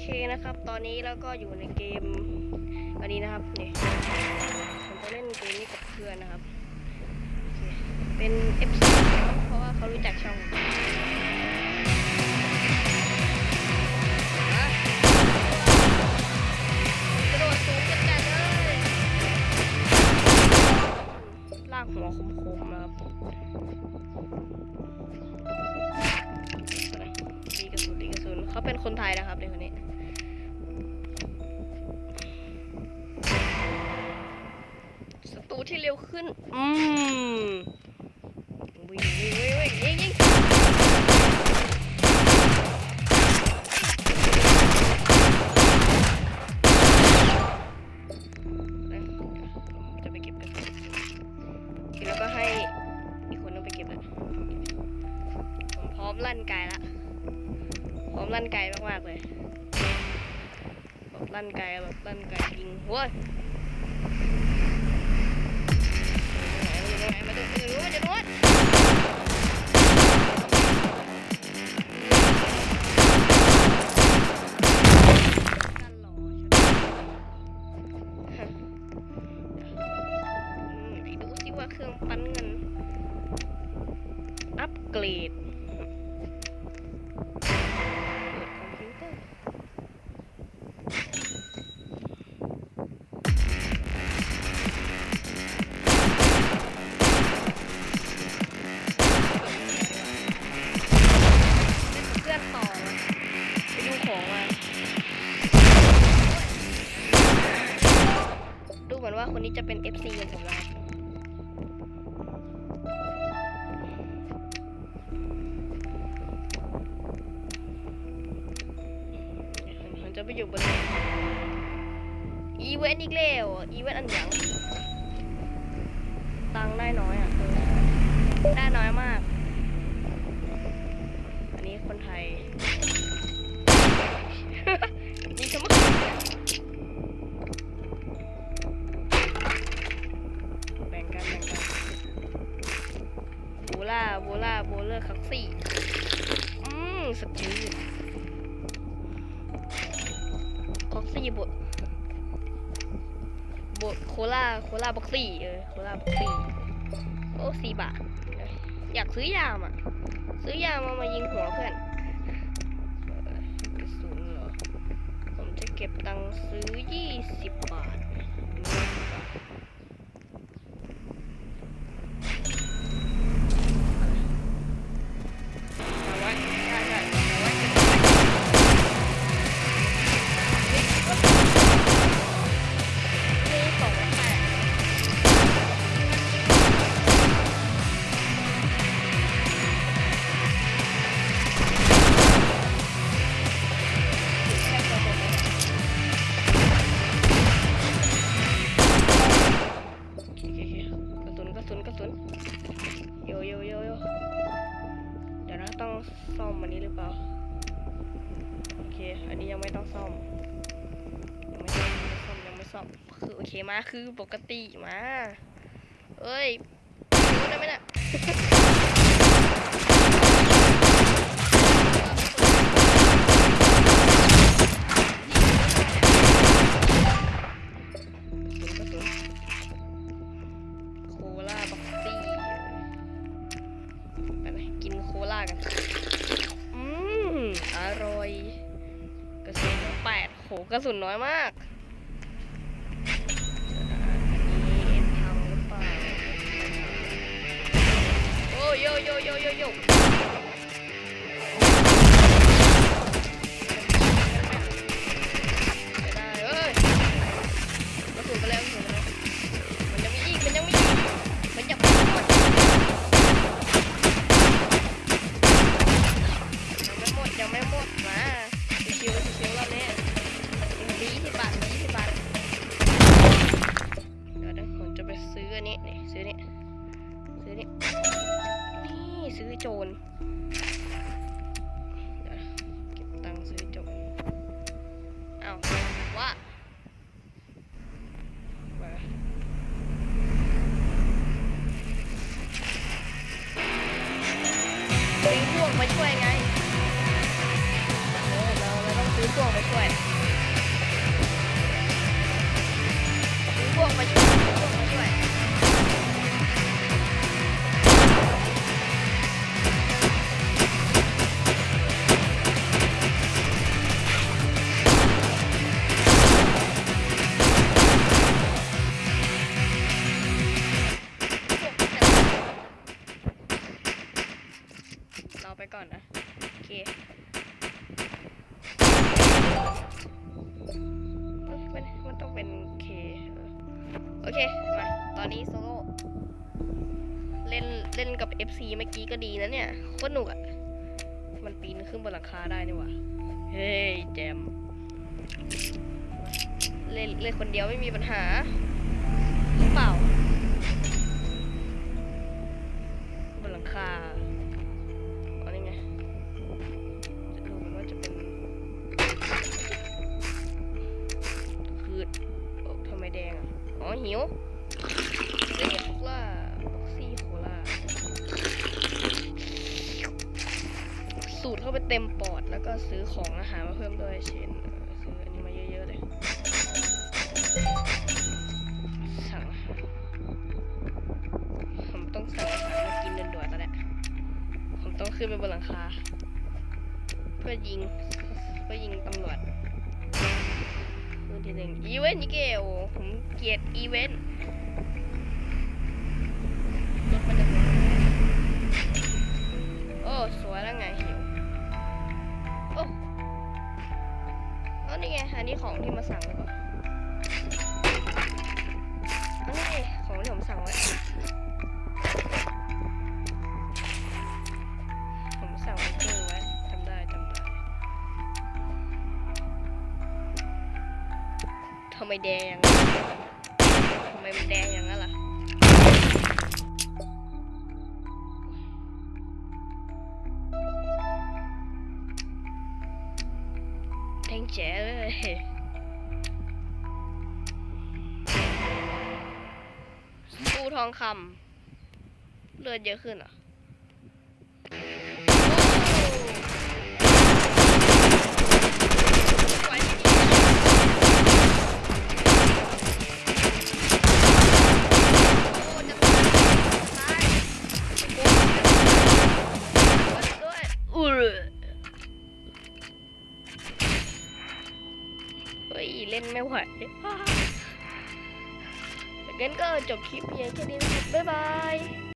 เคนะครับ ตอนนี้เราก็อยู่ในเกมอันนี้นะครับนี่ผมจะเล่นเกมนี้กับเพื่อนนะครับ เป็น FC เพราะว่าเขารู้จักช่องกระโดดสูงจัดเลยลากหัวคมๆนะครับตีกระสุนตีกระสุนเขาเป็นคนไทยนะครับเด็กคนนี้ ศัตรูที่เร็วขึ้น อืมวิ่งวิ่งวิ่งวิ่งยิงยิงนะจะไปเก็บกันแล้วก็ให้อีกคนนึงไปเก็บเลยผมพร้อมลั่นไกลละพร้อมลั่นไกลมากๆเลยแบบลั่นไกลแบบลั่นไกลยิงหัว มาดูมาดูมาดูมาดูกัน คนนี้จะเป็น FC ของผมแล้วครับมันจะไปอยู่บนอีเวนต์อีกแล้วอีเวนต์อันหยัง ตังได้น้อยอะได้น้อยมาก อันนี้คนไทย ร์คักซี่อืมสกิลคักซี่บทบทโคลาโคลาบ็อกซี่เออโคลาบ็อกซี่โอ้สี่บาทอยากซื้อยามอะ ซื้อยามามายิงหัวเพื่อนเอ่อกระสุนเหรอ ผมจะเก็บตังค์ซื้อ20บาท20บาท ต้องซ่อมอันนี้หรือเปล่า โอเค อันนี้ยังไม่ต้องซ่อม ยังไม่ซ่อมยังไม่ซ่อมยังไม่ซ่อม คือโอเคมาคือปกติมาเอ้ยรู้ได้ไหมน่ะ กระสุนน้อยมากอันนี้เอ็นพังหรือเปล่าโอ้โยโยโยโยโย เก็บตังค์ซื้อจรเอ้าว่ามาดึงพวกมาช่วยไงเราเราต้องซื้อพวกมาช่วยทิ้งพวกมาช่วย ไปก่อนนะ โอเคมันมันต้องเป็นเค โอเค มา ตอนนี้โซโล่เล่นเล่นกับ FC เมื่อกี้ก็ดีนะเนี่ยโคตรหนุกอะมันปีนขึ้นบนหลังคาได้นี่หว่า เฮ้ย แจม เล่นเล่นคนเดียวไม่มีปัญหา หรือเปล่า อ๋อหิวเรียกว่าบ็อกซี่โคลาสูตรเข้าไปเต็มปอด แล้วก็ซื้อของอาหารมาเพิ่มด้วยเช่นซื้ออันนี้มาเยอะๆเลยสั่งอาหารผมต้องสั่งอาหารมากินด่วนๆตอนเนี้ยผมต้องขึ้นไปบนหลังคา เพื่อยิงเพื่อยิงตำรวจ ที่หนึ่งอีเวนต์นี่เกลผมเกลียดอีเวนต์รถมันจะ ไมแดงอย่างนั้นทำไมมันแดงอย่างนั้นล่ะแดงแจ๋เลยสู้ทองคำเลือดเยอะขึ้นอะ ไหวงั้นก็จบคลิปเพียงแค่นี้นะครับบ๊ายบาย